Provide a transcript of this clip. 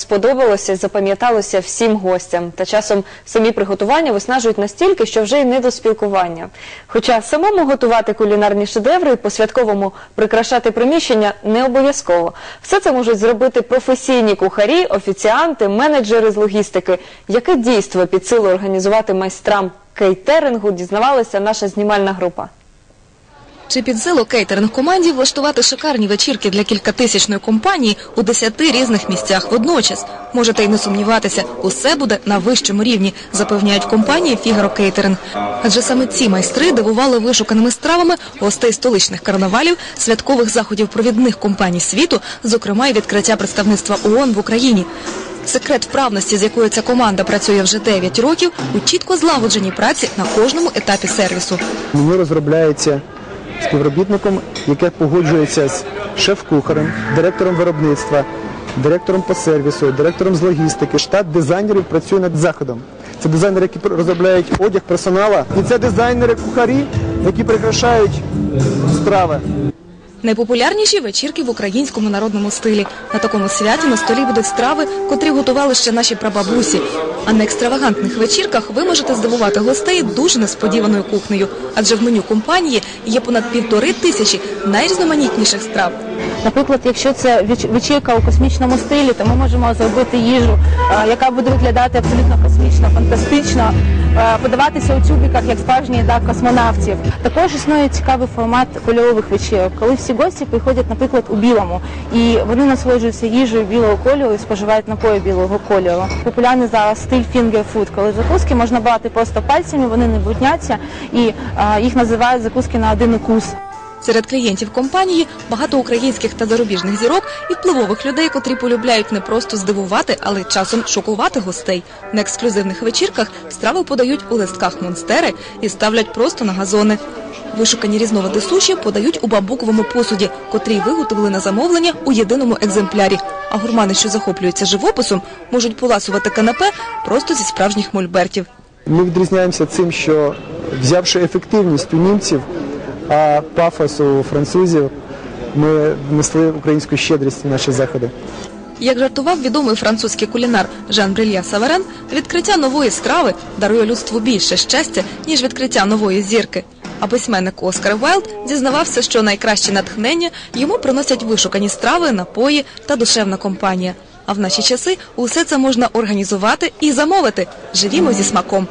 Сподобалося запам'яталося всім гостям. Та часом самі приготування виснажують настільки, що вже й не до спілкування. Хоча самому готувати кулінарні шедеври і по-святковому прикрашати приміщення не обов'язково. Все це можуть зробити професійні кухарі, офіціанти, менеджери з логістики. Яке дійство під силу організувати майстрам кейтерингу, дізнавалася наша знімальна група. Чи під силу кейтеринг команді влаштувати шикарні вечірки для кількатисячної компанії у десяти різних місцях водночас? Можете й не сумніватися, усе буде на вищому рівні, запевняють компанії Фігаро Кейтеринг. Адже саме ці майстри дивували вишуканими стравами гостей столичних карнавалів, святкових заходів провідних компаній світу, зокрема й відкриття представництва ООН в Україні. Секрет вправності, з якою ця команда працює вже 9 років, у чітко злагодженій праці на кожному етапі сервісу. Меню розробляється співробітником, яке погоджується з шеф-кухарем, директором виробництва, директором по сервісу, директором з логістики. Штат дизайнерів працює над заходом. Це дизайнери, які розробляють одяг персонала, і це дизайнери-кухарі, які прикрашають страви. Найпопулярніші вечірки в українському народному стилі. На такому святі на столі будуть страви, котрі готували ще наші прабабусі. А на екстравагантних вечірках ви можете здивувати гостей дуже несподіваною кухнею, адже в меню компанії є понад півтори тисячі найрізноманітніших страв. Наприклад, якщо це веч- вечірка у космічному стилі, то ми можемо зробити їжу, яка буде виглядати абсолютно космічно, фантастично, подаватися у тюбіках як справжні да, космонавтів. Також існує цікавий формат кольорових вечірок, коли всі гості приходять, наприклад, у білому, і вони насолоджуються їжею білого кольору і споживають напої білого кольору. Популярний зараз стиль фінгерфуд, коли закуски можна брати просто пальцями, вони не брудняться, і а, їх називають закуски на один укус. Серед клієнтів компанії багато українських та зарубіжних зірок і впливових людей, котрі полюбляють не просто здивувати, але часом шокувати гостей. На ексклюзивних вечірках страви подають у листках монстери і ставлять просто на газони. Вишукані різновиди суші подають у бамбуковому посуді, котрий виготовили на замовлення у єдиному екземплярі. А гурмани, що захоплюються живописом, можуть поласувати канапе просто зі справжніх мольбертів. Ми відрізняємося цим, що взявши ефективність у німців, а пафос у французів, ми внесли українську щедрість в наші заходи. Як жартував відомий французький кулінар Жан Брилья Саверен, відкриття нової страви дарує людству більше щастя, ніж відкриття нової зірки. А письменник Оскар Вайлд дізнавався, що найкраще натхнення йому приносять вишукані страви, напої та душевна компанія. А в наші часи усе це можна організувати і замовити. Живімо зі смаком.